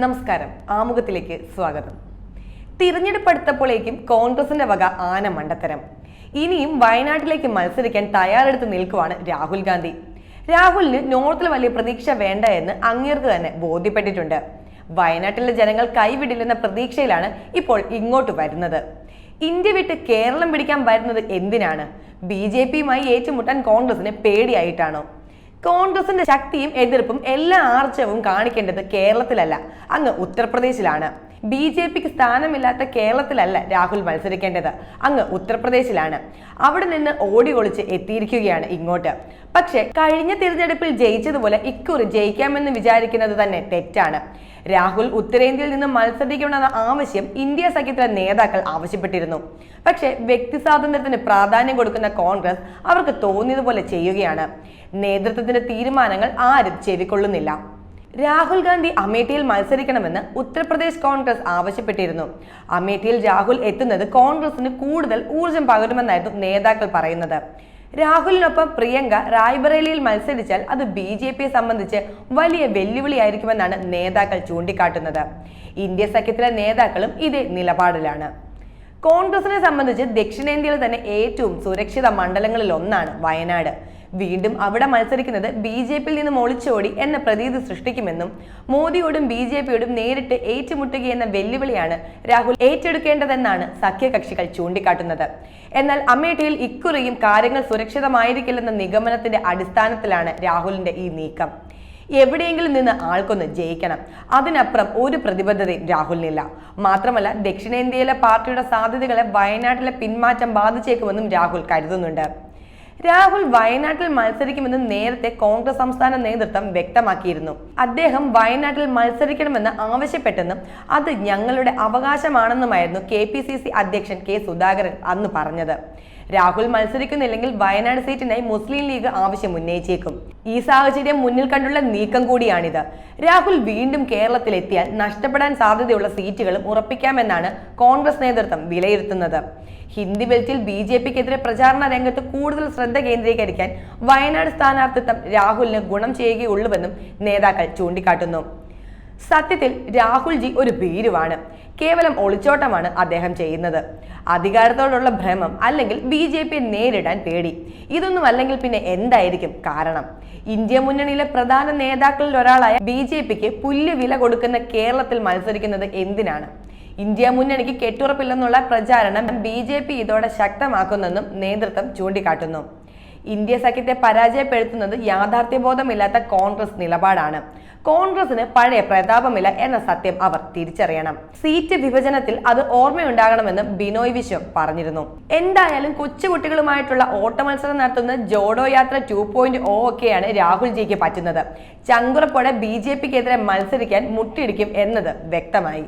നമസ്കാരം. ആമുഖത്തിലേക്ക് സ്വാഗതം. തിരഞ്ഞെടുപ്പ് അടുത്തപ്പോഴേക്കും കോൺഗ്രസിന്റെ വക ആന മണ്ടത്തരം. ഇനിയും വയനാട്ടിലേക്ക് മത്സരിക്കാൻ തയ്യാറെടുത്ത് നിൽക്കുവാണ് രാഹുൽ ഗാന്ധി. രാഹുലിന് നോർത്തിൽ വലിയ പ്രതീക്ഷ വേണ്ട എന്ന് അങ്ങേർക്ക് തന്നെ ബോധ്യപ്പെട്ടിട്ടുണ്ട്. വയനാട്ടിലെ ജനങ്ങൾ കൈവിടില്ലെന്ന പ്രതീക്ഷയിലാണ് ഇപ്പോൾ ഇങ്ങോട്ട് വരുന്നത്. ഇന്ത്യ വിട്ട് കേരളം പിടിക്കാൻ വരുന്നത് എന്തിനാണ്? ബി ജെ പിയുമായി ഏറ്റുമുട്ടാൻ കോൺഗ്രസിന് പേടിയായിട്ടാണോ? കോൺഗ്രസിന്റെ ശക്തിയും എതിർപ്പും എല്ലാ ആർജവും കാണിക്കേണ്ടത് കേരളത്തിലല്ല. അങ്ങ് ഉത്തർപ്രദേശിലാണ്. ബി ജെ പിക്ക് സ്ഥാനമില്ലാത്ത കേരളത്തിലല്ല രാഹുൽ മത്സരിക്കേണ്ടത്. അങ്ങ് ഉത്തർപ്രദേശിലാണ്. അവിടെ നിന്ന് ഓടി ഒളിച്ച് എത്തിയിരിക്കുകയാണ് ഇങ്ങോട്ട്. പക്ഷെ കഴിഞ്ഞ തിരഞ്ഞെടുപ്പിൽ ജയിച്ചതുപോലെ ഇക്കുറി ജയിക്കാമെന്ന് വിചാരിക്കുന്നത് തന്നെ തെറ്റാണ്. രാഹുൽ ഉത്തരേന്ത്യയിൽ നിന്ന് മത്സരിക്കണമെന്ന ആവശ്യം ഇന്ത്യ സഖ്യത്തിലെ നേതാക്കൾ ആവശ്യപ്പെട്ടിരുന്നു. പക്ഷേ വ്യക്തി സ്വാതന്ത്ര്യത്തിന് പ്രാധാന്യം കൊടുക്കുന്ന കോൺഗ്രസ് അവർക്ക് തോന്നിയതുപോലെ ചെയ്യുകയാണ്. നേതൃത്വത്തിന്റെ തീരുമാനങ്ങൾ ആരും ചെവിക്കൊള്ളുന്നില്ല. രാഹുൽ ഗാന്ധി അമേഠിയിൽ മത്സരിക്കണമെന്ന് ഉത്തർപ്രദേശ് കോൺഗ്രസ് ആവശ്യപ്പെട്ടിരുന്നു. അമേഠിയിൽ രാഹുൽ എത്തുന്നത് കോൺഗ്രസിന് കൂടുതൽ ഊർജം പകരുമെന്നായിരുന്നു നേതാക്കൾ പറയുന്നത്. രാഹുലിനൊപ്പം പ്രിയങ്ക റായ്ബറേലിയിൽ മത്സരിച്ചാൽ അത് ബി ജെ പിയെ സംബന്ധിച്ച് വലിയ വെല്ലുവിളിയായിരിക്കുമെന്നാണ് നേതാക്കൾ ചൂണ്ടിക്കാട്ടുന്നത്. ഇന്ത്യ സഖ്യത്തിലെ നേതാക്കളും ഇതേ നിലപാടിലാണ്. കോൺഗ്രസിനെ സംബന്ധിച്ച് ദക്ഷിണേന്ത്യയിൽ തന്നെ ഏറ്റവും സുരക്ഷിത മണ്ഡലങ്ങളിൽ ഒന്നാണ് വയനാട്. വീണ്ടും അവിടെ മത്സരിക്കുന്നത് ബി ജെ പിയിൽ നിന്നും ഒളിച്ചോടി എന്ന പ്രതീതി സൃഷ്ടിക്കുമെന്നും മോദിയോടും ബി ജെ പിയോടും നേരിട്ട് ഏറ്റുമുട്ടുകയെന്ന വെല്ലുവിളിയാണ് രാഹുൽ ഏറ്റെടുക്കേണ്ടതെന്നാണ് സഖ്യകക്ഷികൾ ചൂണ്ടിക്കാട്ടുന്നത്. എന്നാൽ അമേഠിയിൽ ഇക്കുറിയും കാര്യങ്ങൾ സുരക്ഷിതമായിരിക്കില്ലെന്ന നിഗമനത്തിന്റെ അടിസ്ഥാനത്തിലാണ് രാഹുലിന്റെ ഈ നീക്കം. എവിടെയെങ്കിലും നിന്ന് ആൾക്കൊന്ന് ജയിക്കണം. അതിനപ്പുറം ഒരു പ്രതിബദ്ധതയും രാഹുലിനില്ല. മാത്രമല്ല ദക്ഷിണേന്ത്യയിലെ പാർട്ടിയുടെ സാധ്യതകളെ വയനാട്ടിലെ പിന്മാറ്റം ബാധിച്ചേക്കുമെന്നും രാഹുൽ കരുതുന്നുണ്ട്. രാഹുൽ വയനാട്ടിൽ മത്സരിക്കുമെന്ന് നേരത്തെ കോൺഗ്രസ് സംസ്ഥാന നേതൃത്വം വ്യക്തമാക്കിയിരുന്നു. അദ്ദേഹം വയനാട്ടിൽ മത്സരിക്കണമെന്ന് ആവശ്യപ്പെട്ടെന്നും അത് ഞങ്ങളുടെ അവകാശമാണെന്നുമായിരുന്നു കെ അധ്യക്ഷൻ കെ സുധാകരൻ അന്ന് പറഞ്ഞത്. രാഹുൽ മത്സരിക്കുന്നില്ലെങ്കിൽ വയനാട് സീറ്റിനായി മുസ്ലിം ലീഗ് ആവശ്യം ഉന്നയിച്ചേക്കും. ഈ സാഹചര്യം മുന്നിൽ കണ്ടുള്ള നീക്കം കൂടിയാണിത്. രാഹുൽ വീണ്ടും കേരളത്തിലെത്തിയാൽ നഷ്ടപ്പെടാൻ സാധ്യതയുള്ള സീറ്റുകളും ഉറപ്പിക്കാമെന്നാണ് കോൺഗ്രസ് നേതൃത്വം വിലയിരുത്തുന്നത്. ഹിന്ദി ബെൽറ്റിൽ ബി ജെ പിക്കെതിരെ പ്രചാരണ രംഗത്ത് കൂടുതൽ ശ്രദ്ധ കേന്ദ്രീകരിക്കാൻ വയനാട് സ്ഥാനാർത്ഥിത്വം രാഹുലിന് ഗുണം ചെയ്യുകയുള്ളൂവെന്നും നേതാക്കൾ ചൂണ്ടിക്കാട്ടുന്നു. സത്യത്തിൽ രാഹുൽജി ഒരു ഭീരുവാണ്. കേവലം ഒളിച്ചോട്ടമാണ് അദ്ദേഹം ചെയ്യുന്നത്. അധികാരത്തോടുള്ള ഭ്രമം അല്ലെങ്കിൽ ബി ജെ പിയെ നേരിടാൻ പേടി. ഇതൊന്നും അല്ലെങ്കിൽ പിന്നെ എന്തായിരിക്കും കാരണം? ഇന്ത്യ മുന്നണിയിലെ പ്രധാന നേതാക്കളിൽ ഒരാളായ ബി ജെ പിക്ക് പുല്ല് വില കൊടുക്കുന്ന കേരളത്തിൽ മത്സരിക്കുന്നത് എന്തിനാണ്? ഇന്ത്യ മുന്നണിക്ക് കെട്ടുറപ്പില്ലെന്നുള്ള പ്രചാരണം ബി ജെ പി ഇതോടെ ശക്തമാക്കുന്നെന്നും നേതൃത്വം ചൂണ്ടിക്കാട്ടുന്നു. ഇന്ത്യ സഖ്യത്തെ പരാജയപ്പെടുത്തുന്നത് യാഥാർത്ഥ്യബോധമില്ലാത്ത കോൺഗ്രസ് നിലപാടാണ്. കോൺഗ്രസിന് പഴയ പ്രതാപമില്ല എന്ന സത്യം അവർ തിരിച്ചറിയണം. സീറ്റ് വിഭജനത്തിൽ അത് ഓർമ്മയുണ്ടാകണമെന്ന് ബിനോയ് വിശ്വം പറഞ്ഞിരുന്നു. എന്തായാലും കൊച്ചുകുട്ടികളുമായിട്ടുള്ള ഓട്ടമത്സരം നടത്തുന്ന ജോഡോ യാത്ര ടു പോയിന്റ് ഓ ഒക്കെയാണ് രാഹുൽ ജിക്ക് പറ്റുന്നത്. ചങ്കുറപ്പോടെ ബി ജെ പിക്കെതിരെ മത്സരിക്കാൻ മുട്ടിടിക്കും എന്നത് വ്യക്തമായി.